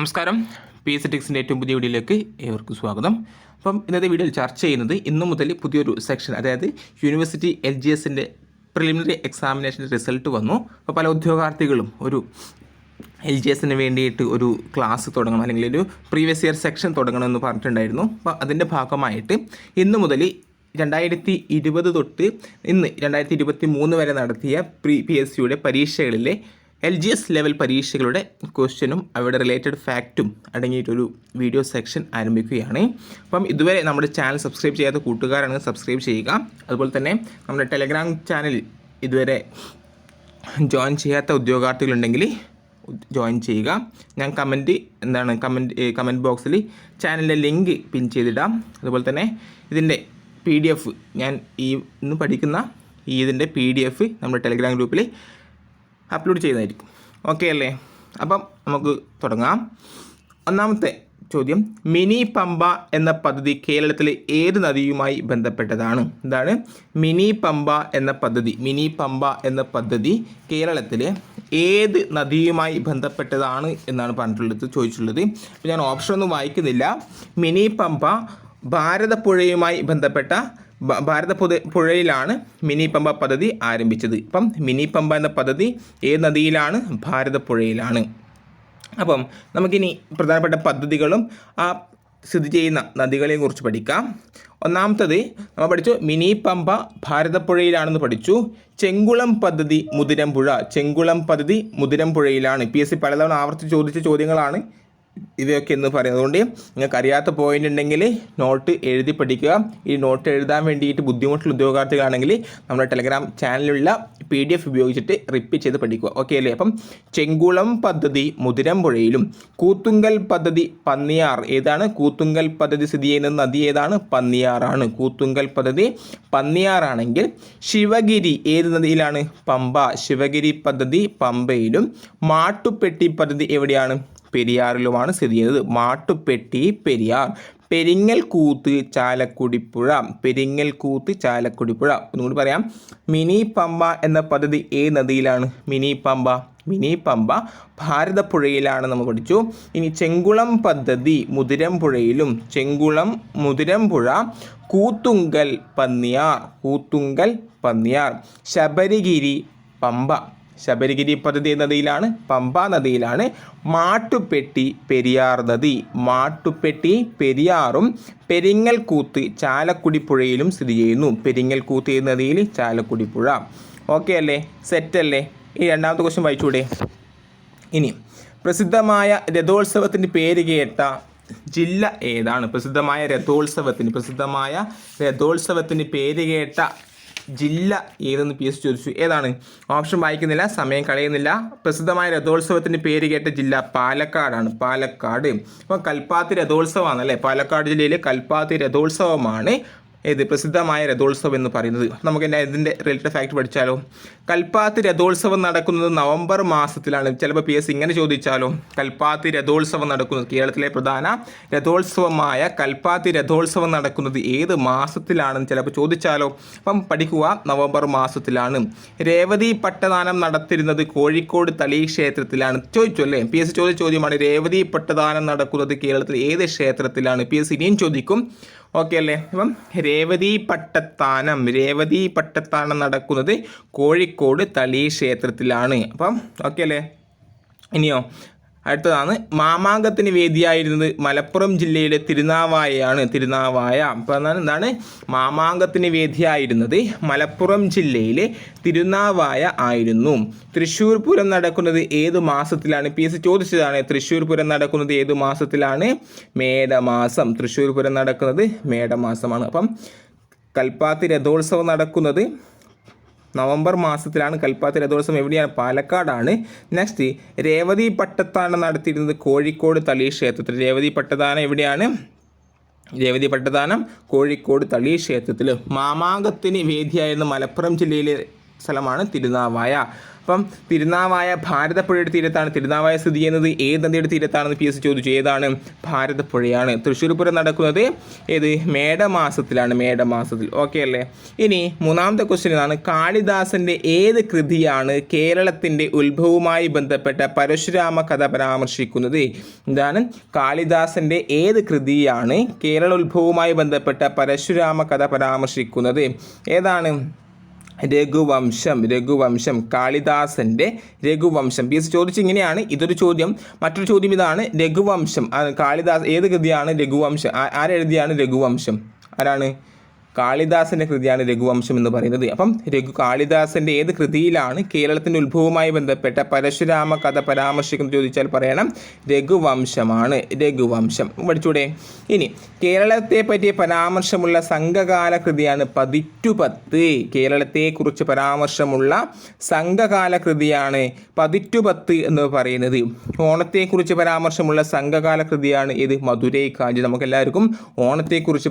നമസ്കാരം. P S ടെക്സിന്റെ ഏറ്റവും പുതിയ വീഡിയോയിലേക്ക് ഏവർക്കും സ്വാഗതം. അപ്പം ഇന്നത്തെ വീഡിയോയിൽ ചർച്ച ചെയ്യുന്നത് ഇന്നു മുതൽ പുതിയൊരു സെക്ഷൻ അതായത് യൂണിവേഴ്സിറ്റി എൽ ജി എസിന്റെ പ്രിലിമിനറി എക്സാമിനേഷന്റെ റിസൾട്ട് വന്നു. അപ്പോൾ പല ഉദ്യോഗാർത്ഥികളും ഒരു എൽ ജി എസിന് വേണ്ടിയിട്ട് ഒരു ക്ലാസ് തുടങ്ങണം അല്ലെങ്കിൽ ഒരു പ്രീവിയസ് ഇയർ സെക്ഷൻ തുടങ്ങണം തുടങ്ങണമെന്ന് പറഞ്ഞിട്ടുണ്ടായിരുന്നു. അപ്പോൾ അതിന്റെ ഭാഗമായിട്ട് ഇന്നു മുതൽ രണ്ടായിരത്തി ഇരുപത് തൊട്ട് ഇന്ന് രണ്ടായിരത്തി ഇരുപത്തി മൂന്ന് വരെ നടത്തിയ പ്രീ പി എസ് സിയുടെ പരീക്ഷകളിലെ എൽ ജി എസ് ലെവൽ പരീക്ഷകളുടെ ക്വസ്റ്റ്യനും അവയുടെ റിലേറ്റഡ് ഫാക്റ്റും അടങ്ങിയിട്ടൊരു വീഡിയോ സെക്ഷൻ ആരംഭിക്കുകയാണ്. അപ്പം ഇതുവരെ നമ്മുടെ ചാനൽ സബ്സ്ക്രൈബ് ചെയ്യാത്ത കൂട്ടുകാരാണെങ്കിൽ സബ്സ്ക്രൈബ് ചെയ്യുക. അതുപോലെ തന്നെ നമ്മുടെ ടെലഗ്രാം ചാനൽ ഇതുവരെ ജോയിൻ ചെയ്യാത്ത ഉദ്യോഗാർത്ഥികളുണ്ടെങ്കിൽ ജോയിൻ ചെയ്യുക. ഞാൻ കമന്റ് എന്താണ് കമന്റ് കമന്റ് ബോക്സിൽ ചാനലിന്റെ ലിങ്ക് പിൻ ചെയ്തിടാം. അതുപോലെ തന്നെ ഇതിന്റെ പി ഡി എഫ് ഞാൻ ഈ ഇന്ന് പഠിക്കുന്ന ഈ ഇതിന്റെ പി ഡി എഫ് നമ്മുടെ ടെലിഗ്രാം ഗ്രൂപ്പിൽ അപ്ലോഡ് ചെയ്യുന്നതായിരിക്കും. ഓക്കെ അല്ലേ? അപ്പം നമുക്ക് തുടങ്ങാം. ഒന്നാമത്തെ ചോദ്യം മിനി പമ്പ എന്ന പദ്ധതി കേരളത്തിലെ ഏത് നദിയുമായി ബന്ധപ്പെട്ടതാണ്? എന്താണ് മിനി പമ്പ എന്ന പദ്ധതി മിനി പമ്പ എന്ന പദ്ധതി കേരളത്തിലെ ഏത് നദിയുമായി ബന്ധപ്പെട്ടതാണ് എന്നാണ് പറഞ്ഞിട്ടുള്ളത് ചോദിച്ചിട്ടുള്ളത്. ഞാൻ ഓപ്ഷൻ ഒന്നും വായിക്കുന്നില്ല. മിനി പമ്പ ഭാരതപ്പുഴയുമായി ബന്ധപ്പെട്ട ഭാരത പുഴയിലാണ് മിനി പമ്പ പദ്ധതി ആരംഭിച്ചത്. ഇപ്പം മിനി പമ്പ എന്ന പദ്ധതി ഏത് നദിയിലാണ്? ഭാരതപ്പുഴയിലാണ് അപ്പം നമുക്കിനി പ്രധാനപ്പെട്ട പദ്ധതികളും ആ സ്ഥിതി ചെയ്യുന്ന നദികളെയും കുറിച്ച് പഠിക്കാം. ഒന്നാമത്തത് നമ്മൾ പഠിച്ചു മിനി പമ്പ ഭാരതപ്പുഴയിലാണെന്ന് പഠിച്ചു. ചെങ്കുളം പദ്ധതി മുതിരമ്പുഴ ചെങ്കുളം പദ്ധതി മുതിരമ്പുഴയിലാണ് പി എസ് സി പലതവണ ആവർത്തിച്ച് ചോദിച്ച ചോദ്യങ്ങളാണ്. ഇവയൊക്കെ എന്ന് പറയുന്നത്. അതുകൊണ്ട് നിങ്ങൾക്ക് അറിയാത്ത പോയിന്റ് ഉണ്ടെങ്കിൽ നോട്ട് എഴുതി പഠിക്കുക. ഈ നോട്ട് എഴുതാൻ വേണ്ടിയിട്ട് ബുദ്ധിമുട്ടുള്ള ഉദ്യോഗാർത്ഥികളാണെങ്കിൽ നമ്മുടെ ടെലഗ്രാം ചാനലിലുള്ള പി ഡി എഫ് ഉപയോഗിച്ചിട്ട് റിപ്പീറ്റ് ചെയ്ത് പഠിക്കുക. ഓക്കെ അല്ലേ? അപ്പം ചെങ്കുളം പദ്ധതി മുതിരമ്പുഴയിലും കൂത്തുങ്കൽ പദ്ധതി പന്നിയാർ ഏതാണ്? കൂത്തുങ്കൽ പദ്ധതി സ്ഥിതി ചെയ്യുന്ന നദി ഏതാണ്? പന്നിയാറാണ്. കൂത്തുങ്കൽ പദ്ധതി പന്നിയാറാണെങ്കിൽ ശിവഗിരി ഏത് നദിയിലാണ്? പമ്പ. ശിവഗിരി പദ്ധതി പമ്പയിലും മാട്ടുപ്പെട്ടി പദ്ധതി എവിടെയാണ്? പെരിയാറിലുമാണ് സ്ഥിതി ചെയ്യുന്നത്. മാട്ടുപ്പെട്ടി പെരിയാർ. പെരിങ്ങൽ കൂത്ത് ചാലക്കുടിപ്പുഴ. പെരിങ്ങൽ കൂത്ത് ചാലക്കുടിപ്പുഴ. ഒന്നുകൂടി പറയാം മിനി പമ്പ എന്ന പദ്ധതി ഏത് നദിയിലാണ്? മിനി പമ്പ. മിനി പമ്പ ഭാരതപ്പുഴയിലാണ് നമ്മൾ പഠിച്ചു. ഇനി ചെങ്കുളം പദ്ധതി മുതിരമ്പുഴയിലും ചെങ്കുളം മുതിരമ്പുഴ കൂത്തുങ്കൽ പന്നിയാർ കൂത്തുങ്കൽ പന്നിയാർ ശബരിഗിരി പമ്പ. ശബരിഗിരി പദ്ധതി നദിയിലാണ് പമ്പ നദിയിലാണ് മാട്ടുപ്പെട്ടി പെരിയാർ നദി. മാട്ടുപ്പെട്ടി പെരിയാറും പെരിങ്ങൽകൂത്ത് ചാലക്കുടി പുഴയിലും സ്ഥിതി ചെയ്യുന്നു. പെരിങ്ങൽകൂത്ത് നദിയിൽ? ചാലക്കുടി പുഴ ഓക്കെ അല്ലേ? സെറ്റ് അല്ലേ? ഈ രണ്ടാമത്തെ ക്വസ്റ്റ്യൻ വായിച്ചൂടെ? ഇനി പ്രസിദ്ധമായ രഥോത്സവത്തിന് പേര് കേട്ട ജില്ല ഏതാണ്? പ്രസിദ്ധമായ രഥോത്സവത്തിന് പ്രസിദ്ധമായ രഥോത്സവത്തിന് പേര് കേട്ട ജില്ല ഏതെന്ന് പി എസ് ചോദിച്ചു. ഏതാണ്? ഓപ്ഷൻ വായിക്കുന്നില്ല സമയം കളയുന്നില്ല. പ്രസിദ്ധമായ രഥോത്സവത്തിന് പേര് കേട്ട ജില്ല പാലക്കാടാണ്. പാലക്കാട്. അപ്പോൾ കൽപ്പാത്തി രഥോത്സവമാണ് അല്ലേ? പാലക്കാട് ജില്ലയിലെ കൽപ്പാത്തി രഥോത്സവമാണ്. ഏത് പ്രസിദ്ധമായ രഥോത്സവം എന്ന് പറയുന്നത്. നമുക്ക് എന്റെ ഇതിന്റെ റിലേറ്റഡ് ഫാക്ട് പഠിച്ചാലോ? കൽപ്പാത്തി രഥോത്സവം നടക്കുന്നത് നവംബർ മാസത്തിലാണ്. ചിലപ്പോൾ പി എസ് ഇങ്ങനെ ചോദിച്ചാലോ? കൽപ്പാത്തി രഥോത്സവം നടക്കുന്നത് കേരളത്തിലെ പ്രധാന രഥോത്സവമായ കൽപ്പാത്തി രഥോത്സവം നടക്കുന്നത് ഏത് മാസത്തിലാണെന്ന് ചിലപ്പോൾ ചോദിച്ചാലോ? അപ്പം പഠിക്കുക നവംബർ മാസത്തിലാണ്. രേവതി പട്ടദാനം നടത്തിരുന്നത് കോഴിക്കോട് തളി ക്ഷേത്രത്തിലാണ്. ചോദിച്ചു അല്ലേ? പി എസ് ചോദിച്ച ചോദ്യമാണ് രേവതി പട്ടദാനം നടക്കുന്നത് കേരളത്തിൽ ഏത് ക്ഷേത്രത്തിലാണ്? പി എസ് ഇനിയും ചോദിക്കും. ഓക്കെ അല്ലേ? അപ്പം രേവതി പട്ടത്താനം രേവതി പട്ടത്താനം നടക്കുന്നത് കോഴിക്കോട് തളി ക്ഷേത്രത്തിലാണ് അപ്പം ഓക്കെ അല്ലേ? ഇനിയോ അടുത്തതാണ് മാമാങ്കത്തിന് വേദിയായിരുന്നത് മലപ്പുറം ജില്ലയിലെ തിരുനാവായയാണ് തിരുനാവായ. എന്നാൽ എന്താണ്? മാമാങ്കത്തിന് വേദിയായിരുന്നത് മലപ്പുറം ജില്ലയിലെ തിരുനാവായ ആയിരുന്നു. തൃശ്ശൂർ പൂരം നടക്കുന്നത് ഏത് മാസത്തിലാണ്? പി എസ് ചോദിച്ചതാണ്. തൃശ്ശൂർ പൂരം നടക്കുന്നത് ഏത് മാസത്തിലാണ്? മേടമാസം. തൃശ്ശൂർ പൂരം നടക്കുന്നത് മേടമാസമാണ്. അപ്പം കൽപ്പാത്തി രഥോത്സവം നടക്കുന്നത് നവംബർ മാസത്തിലാണ് കൽപ്പാത്തി രഥോത്സവം എവിടെയാണ്? പാലക്കാടാണ്. നെക്സ്റ്റ് രേവതി പട്ടത്താനം നടത്തിയിരുന്നത് കോഴിക്കോട് തളി ക്ഷേത്രത്തിൽ. രേവതി പട്ടദാനം എവിടെയാണ്? രേവതി പട്ടദാനം കോഴിക്കോട് തളി ക്ഷേത്രത്തിൽ. മാമാങ്കത്തിന് വേദിയായിരുന്ന മലപ്പുറം ജില്ലയിലെ സ്ഥലമാണ് തിരുനാവായ. അപ്പം തിരുനാവായ ഭാരതപ്പുഴയുടെ തീരത്താണ്. തിരുനാവായ സ്ഥിതി ചെയ്യുന്നത് ഏത് നദിയുടെ തീരത്താണെന്ന് പി എസ് ചോദിച്ചു. ഏതാണ്? ഭാരതപ്പുഴയാണ്. തൃശ്ശൂർ പൂരം നടക്കുന്നത് ഏത്? മേടമാസത്തിലാണ്. മേടമാസത്തിൽ. ഓക്കെ അല്ലേ? ഇനി മൂന്നാമത്തെ ക്വസ്റ്റ്യൻ ഇതാണ്. കാളിദാസന്റെ ഏത് കൃതിയാണ് കേരളത്തിന്റെ ഉത്ഭവവുമായി ബന്ധപ്പെട്ട പരശുരാമ കഥ പരാമർശിക്കുന്നത്? എന്താണ് കാളിദാസന്റെ ഏത് കൃതിയാണ് കേരള ഉത്ഭവവുമായി ബന്ധപ്പെട്ട പരശുരാമ കഥ പരാമർശിക്കുന്നത്? ഏതാണ്? രഘുവംശം രഘുവംശം. കാളിദാസന്റെ രഘുവംശം. പി എസ് ചോദിച്ചു ഇങ്ങനെയാണ്. ഇതൊരു ചോദ്യം. മറ്റൊരു ചോദ്യം ഇതാണ്. രഘുവംശം. കാളിദാസ് ഏത് കൃതിയാണ് രഘുവംശം? ആരെഴുതിയാണ് രഘുവംശം? ആരാണ്? കാളിദാസന്റെ കൃതിയാണ് രഘുവംശം എന്ന് പറയുന്നത്. അപ്പം രഘു കാളിദാസന്റെ ഏത് കൃതിയിലാണ് കേരളത്തിന്റെ ഉത്ഭവവുമായി ബന്ധപ്പെട്ട പരശുരാമ കഥ പരാമർശിക്കുന്നത് ചോദിച്ചാൽ പറയണം രഘുവംശമാണ് രഘുവംശം. പഠിച്ചൂടെ? ഇനി കേരളത്തെ പറ്റിയ പരാമർശമുള്ള സംഘകാല കൃതിയാണ് പതിറ്റുപത്ത്. കേരളത്തെക്കുറിച്ച് പരാമർശമുള്ള സംഘകാല കൃതിയാണ് പതിറ്റുപത്ത് എന്ന് പറയുന്നത്. ഓണത്തെക്കുറിച്ച് പരാമർശമുള്ള സംഘകാല കൃതിയാണ് ഇത് മധുരൈ കാഞ്ചി. നമുക്കെല്ലാവർക്കും ഓണത്തെക്കുറിച്ച്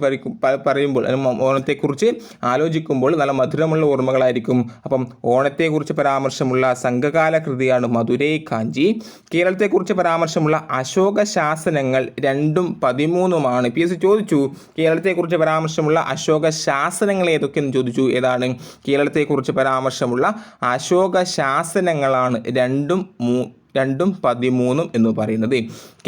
പറയുമ്പോൾ ഓണത്തെക്കുറിച്ച് ആലോചിക്കുമ്പോൾ നല്ല മധുരമുള്ള ഓർമ്മകളായിരിക്കും. അപ്പം ഓണത്തെക്കുറിച്ച് പരാമർശമുള്ള സംഘകാല കൃതിയാണ് മധുരൈ കാഞ്ചി. കേരളത്തെക്കുറിച്ച് പരാമർശമുള്ള അശോക ശാസനങ്ങൾ രണ്ടും പതിമൂന്നുമാണ്. പി എസ് ചോദിച്ചു കേരളത്തെക്കുറിച്ച് പരാമർശമുള്ള അശോക ശാസനങ്ങൾ ഏതൊക്കെയെന്ന് ചോദിച്ചു. ഏതാണ്? കേരളത്തെക്കുറിച്ച് പരാമർശമുള്ള അശോക ശാസനങ്ങളാണ് രണ്ടും മൂ രണ്ടും പതിമൂന്നും എന്ന് പറയുന്നത്.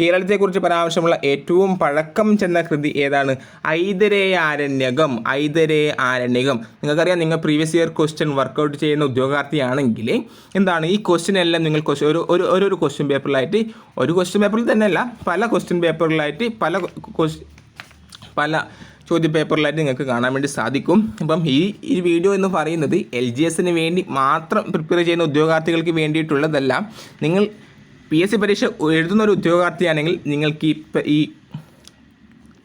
കേരളത്തെക്കുറിച്ച് പരാമർശമുള്ള ഏറ്റവും പഴക്കം ചെന്ന കൃതി ഏതാണ്? ഐതരേ ആരണ്യകം ഐതരേ ആരണ്യകം നിങ്ങൾക്കറിയാം നിങ്ങൾ പ്രീവിയസ് ഇയർ ക്വസ്റ്റ്യൻ വർക്കൗട്ട് ചെയ്യുന്ന ഉദ്യോഗാർത്ഥിയാണെങ്കിൽ എന്താണ്? ഈ ക്വസ്റ്റ്യൻ എല്ലാം നിങ്ങൾ ഒരു ഒരു ഒരു ക്വസ്റ്റ്യൻ പേപ്പറിലായിട്ട് ഒരു ക്വസ്റ്റ്യൻ പേപ്പറിൽ തന്നെയല്ല പല ക്വസ്റ്റ്യൻ പേപ്പറിലായിട്ട് പല പല ചോദ്യ പേപ്പറിലായിട്ട് നിങ്ങൾക്ക് കാണാൻ വേണ്ടി സാധിക്കും. അപ്പം ഈ ഈ വീഡിയോ എന്ന് പറയുന്നത് എൽ ജി എസിന് വേണ്ടി മാത്രം പ്രിപ്പയർ ചെയ്യുന്ന ഉദ്യോഗാർത്ഥികൾക്ക് വേണ്ടിയിട്ടുള്ളതല്ല. നിങ്ങൾ പി എസ് സി പരീക്ഷ എഴുതുന്ന ഒരു ഉദ്യോഗാർത്ഥിയാണെങ്കിൽ നിങ്ങൾക്ക് ഈ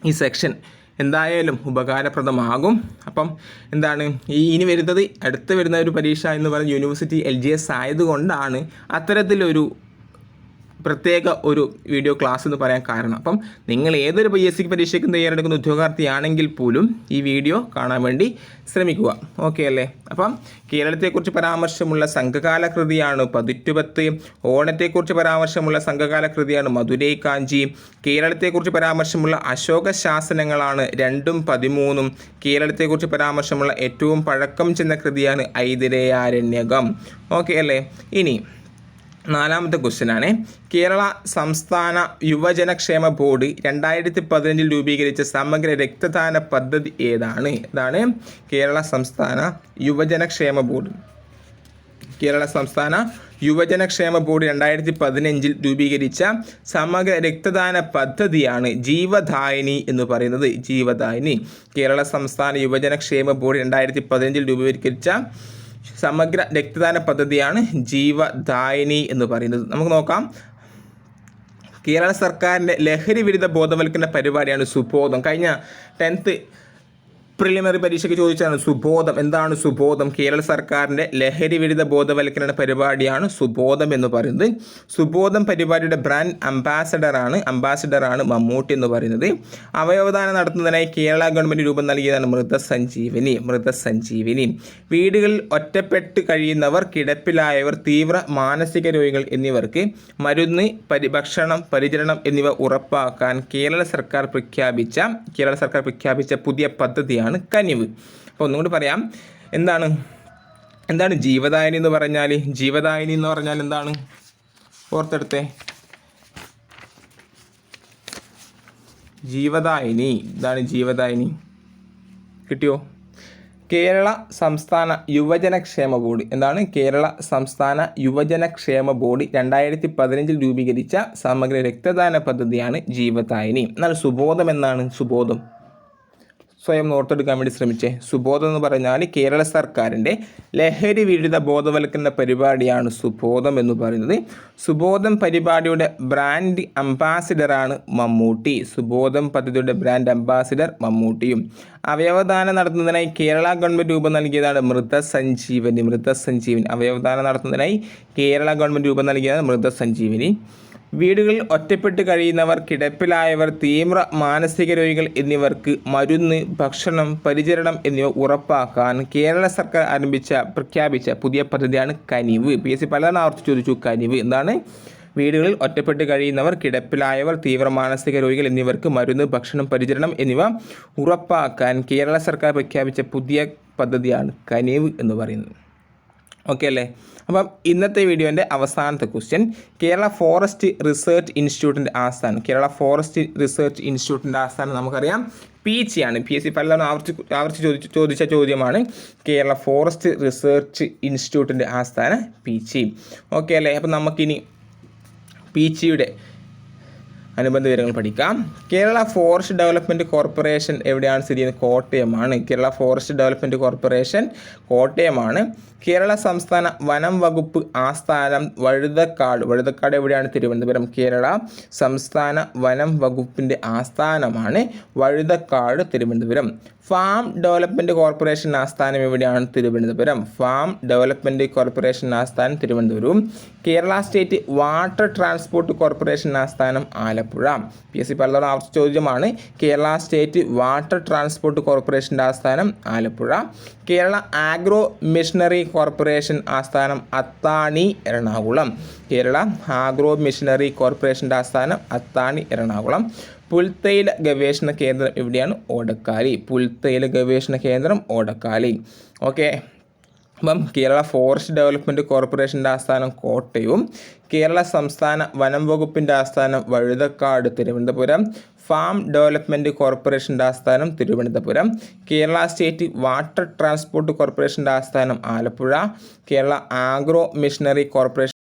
ഈ സെക്ഷൻ എന്തായാലും ഉപകാരപ്രദമാകും. അപ്പം എന്താണ് ഈ ഇനി വരുന്നത് അടുത്ത് വരുന്ന ഒരു പരീക്ഷ എന്ന് പറയുന്നത് യൂണിവേഴ്സിറ്റി എൽ ജി എസ് ആയതുകൊണ്ടാണ് അത്തരത്തിലൊരു പ്രത്യേക ഒരു വീഡിയോ ക്ലാസ് എന്ന് പറയാൻ കാരണം. അപ്പം നിങ്ങൾ ഏതൊരു പി എസ് സിക്ക് പരീക്ഷയ്ക്കും തയ്യാറെടുക്കുന്ന ഉദ്യോഗാർത്ഥിയാണെങ്കിൽ പോലും ഈ വീഡിയോ കാണാൻ വേണ്ടി ശ്രമിക്കുക. ഓക്കെ അല്ലേ? അപ്പം കേരളത്തെക്കുറിച്ച് പരാമർശമുള്ള സംഘകാല കൃതിയാണ് പതിറ്റുപത്ത് ഓണത്തെക്കുറിച്ച് പരാമർശമുള്ള സംഘകാല കൃതിയാണ് മധുരൈ കാഞ്ചി കേരളത്തെക്കുറിച്ച് പരാമർശമുള്ള അശോക ശാസനങ്ങളാണ് രണ്ടും പതിമൂന്നും കേരളത്തെക്കുറിച്ച് പരാമർശമുള്ള ഏറ്റവും പഴക്കം ചെന്ന കൃതിയാണ് ഐതിരേയാരണ്യകം. ഓക്കെ അല്ലേ? ഇനി നാലാമത്തെ ക്വസ്റ്റ്യൻ ആണ് കേരള സംസ്ഥാന യുവജനക്ഷേമ ബോർഡ് രണ്ടായിരത്തി പതിനഞ്ചിൽ രൂപീകരിച്ച സമഗ്ര രക്തദാന പദ്ധതി ഏതാണ്? ഇതാണ് കേരള സംസ്ഥാന യുവജനക്ഷേമ ബോർഡ്. കേരള സംസ്ഥാന യുവജനക്ഷേമ ബോർഡ് രണ്ടായിരത്തി പതിനഞ്ചിൽ രൂപീകരിച്ച സമഗ്ര രക്തദാന പദ്ധതിയാണ് ജീവദായിനി എന്ന് പറയുന്നത്. ജീവദായിനി. കേരള സംസ്ഥാന യുവജനക്ഷേമ ബോർഡ് രണ്ടായിരത്തി പതിനഞ്ചിൽ രൂപീകരിച്ച സമഗ്ര രക്തദാന പദ്ധതിയാണ് ജീവദായിനി എന്ന് പറയുന്നത്. നമുക്ക് നോക്കാം. കേരള സർക്കാരിന്റെ ലഹരി വിരുദ്ധ ബോധവൽക്കരണ പരിപാടിയാണ് സുബോധം. കഴിഞ്ഞ ടെൻത്ത് പ്രിലിമിനറി പരീക്ഷയ്ക്ക് ചോദിച്ചാണ് സുബോധം. എന്താണ് സുബോധം? കേരള സർക്കാരിന്റെ ലഹരി വിരുദ്ധ ബോധവൽക്കരണ പരിപാടിയാണ് സുബോധം എന്ന് പറയുന്നത്. സുബോധം പരിപാടിയുടെ ബ്രാൻഡ് അംബാസഡറാണ് അംബാസഡറാണ് മമ്മൂട്ടി എന്ന് പറയുന്നത്. അവയവദാനം നടത്തുന്നതിനായി കേരള ഗവൺമെന്റ് രൂപം നൽകിയതാണ് മൃതസഞ്ജീവനി മൃതസഞ്ജീവനി. വീടുകളിൽ ഒറ്റപ്പെട്ട് കഴിയുന്നവർ കിടപ്പിലായവർ തീവ്ര മാനസിക രോഗികൾ എന്നിവർക്ക് മരുന്ന് പരി ഭക്ഷണം പരിചരണം എന്നിവ ഉറപ്പാക്കാൻ കേരള സർക്കാർ പ്രഖ്യാപിച്ച കേരള സർക്കാർ പ്രഖ്യാപിച്ച പുതിയ പദ്ധതിയാണ് കനിവ്. അപ്പോൾ ഒന്നുകൂടി പറയാം. എന്താണ്? എന്താണ് ജീവദായനി എന്ന് പറഞ്ഞാൽ ജീവദായനി എന്ന് പറഞ്ഞാൽ എന്താണ്? ഓർത്തെടുത്തേ. ജീവദായിനി. ഇതാണ് ജീവദായിനി. കിട്ടിയോ? കേരള സംസ്ഥാന യുവജനക്ഷേമ ബോർഡ്. എന്താണ്? കേരള സംസ്ഥാന യുവജനക്ഷേമ ബോർഡ് രണ്ടായിരത്തി പതിനഞ്ചിൽ രൂപീകരിച്ച സമഗ്ര രക്തദാന പദ്ധതിയാണ് ജീവദായിനി. എന്നാൽ സുബോധം എന്നാണ് സുബോധം. സ്വയം ഓർത്തെടുക്കാൻ വേണ്ടി ശ്രമിച്ചേ. സുബോധം എന്ന് പറഞ്ഞാൽ കേരള സർക്കാരിന്റെ ലഹരി വിരുദ്ധ ബോധവൽക്കരണ പരിപാടിയാണ് സുബോധം എന്ന് പറയുന്നത്. സുബോധം പരിപാടിയുടെ ബ്രാൻഡ് അംബാസിഡറാണ് മമ്മൂട്ടി. സുബോധം പദ്ധതിയുടെ ബ്രാൻഡ് അംബാസിഡർ മമ്മൂട്ടിയും. അവയവദാനം നടത്തുന്നതിനായി കേരള ഗവൺമെന്റ് രൂപം നൽകിയതാണ് മൃതസഞ്ജീവനി. മൃതസഞ്ജീവനി. അവയവദാനം നടത്തുന്നതിനായി കേരള ഗവൺമെന്റ് രൂപം നൽകിയതാണ് മൃതസഞ്ജീവനി. വീടുകളിൽ ഒറ്റപ്പെട്ട് കഴിയുന്നവർ കിടപ്പിലായവർ തീവ്ര മാനസിക രോഗികൾ എന്നിവർക്ക് മരുന്ന് ഭക്ഷണം പരിചരണം എന്നിവ ഉറപ്പാക്കാൻ കേരള സർക്കാർ ആരംഭിച്ച പ്രഖ്യാപിച്ച പുതിയ പദ്ധതിയാണ് കനിവ്. പി എസ് സി പലതവണ ആവർത്തിച്ച് ചോദിച്ചു കനിവ് എന്താണ്? വീടുകളിൽ ഒറ്റപ്പെട്ട് കഴിയുന്നവർ കിടപ്പിലായവർ തീവ്ര മാനസിക രോഗികൾ എന്നിവർക്ക് മരുന്ന് ഭക്ഷണം പരിചരണം എന്നിവ ഉറപ്പാക്കാൻ കേരള സർക്കാർ പ്രഖ്യാപിച്ച പുതിയ പദ്ധതിയാണ് കനിവ് എന്ന് പറയുന്നത്. ഓക്കെ അല്ലേ? അപ്പം ഇന്നത്തെ വീഡിയോന്റെ അവസാനത്തെ ക്വസ്റ്റ്യൻ കേരള ഫോറസ്റ്റ് റിസർച്ച് ഇൻസ്റ്റിറ്റ്യൂട്ടിന്റെ ആസ്ഥാനം. കേരള ഫോറസ്റ്റ് റിസർച്ച് ഇൻസ്റ്റിറ്റ്യൂട്ടിന്റെ ആസ്ഥാനം നമുക്കറിയാം. പി പീച്ചി ആണ് പി എസ് സി പലതവണ ആവർത്തി ആവർത്തി ചോദിച്ച ചോദിച്ച ചോദ്യമാണ്. കേരള ഫോറസ്റ്റ് റിസർച്ച് ഇൻസ്റ്റിറ്റ്യൂട്ടിന്റെ ആസ്ഥാനം പി പീച്ചി. ഓക്കെ അല്ലേ? അപ്പം നമുക്കിനി പി പീച്ചിയുടെ അനുബന്ധ വിവരങ്ങൾ പഠിക്കാം. കേരള ഫോറസ്റ്റ് ഡെവലപ്മെന്റ് കോർപ്പറേഷൻ എവിടെയാണ് സ്ഥിതി ചെയ്യുന്നത്? കോട്ടയമാണ്. കേരള ഫോറസ്റ്റ് ഡെവലപ്മെന്റ് കോർപ്പറേഷൻ കോട്ടയമാണ്. കേരള സംസ്ഥാന വനം വകുപ്പ് ആസ്ഥാനം വഴുതക്കാട്. വഴുതക്കാട് എവിടെയാണ് തിരുവനന്തപുരം? കേരള സംസ്ഥാന വനം വകുപ്പിന്റെ ആസ്ഥാനമാണ് Vazhuthacaud Thiruvananthapuram. Farm development corporation ആസ്ഥാനം എവിടെയാണ്? തിരുവനന്തപുരം. ഫാം ഡെവലപ്മെന്റ് കോർപ്പറേഷൻ ആസ്ഥാനം തിരുവനന്തപുരവും Kerala state water transport corporation ആസ്ഥാനം ആലപ്പുഴ. പി എസ് സി പലതവണ ആവർത്തിച്ച ചോദ്യമാണ് കേരള സ്റ്റേറ്റ് വാട്ടർ ട്രാൻസ്പോർട്ട് കോർപ്പറേഷന്റെ ആസ്ഥാനം Alappuzha. Kerala agro machinery corporation ആസ്ഥാനം അത്താണി എറണാകുളം. കേരള ആഗ്രോ മിഷനറി കോർപ്പറേഷന്റെ ആസ്ഥാനം അത്താണി എറണാകുളം. പുൽത്തൈല ഗവേഷണ കേന്ദ്രം എവിടെയാണ് ഓടക്കാലി. പുൽത്തൈല ഗവേഷണ കേന്ദ്രം ഓടക്കാലി. ഓക്കെ. അപ്പം കേരള ഫോറസ്റ്റ് ഡെവലപ്മെന്റ് കോർപ്പറേഷന്റെ ആസ്ഥാനം കോട്ടയവും കേരള സംസ്ഥാന വനം വകുപ്പിന്റെ ആസ്ഥാനം വഴുതക്കാട് തിരുവനന്തപുരം ഫാം ഡെവലപ്മെന്റ് കോർപ്പറേഷന്റെ ആസ്ഥാനം Thiruvananthapuram Kerala state water transport കോർപ്പറേഷന്റെ ആസ്ഥാനം Alappuzha Kerala agro machinery corporation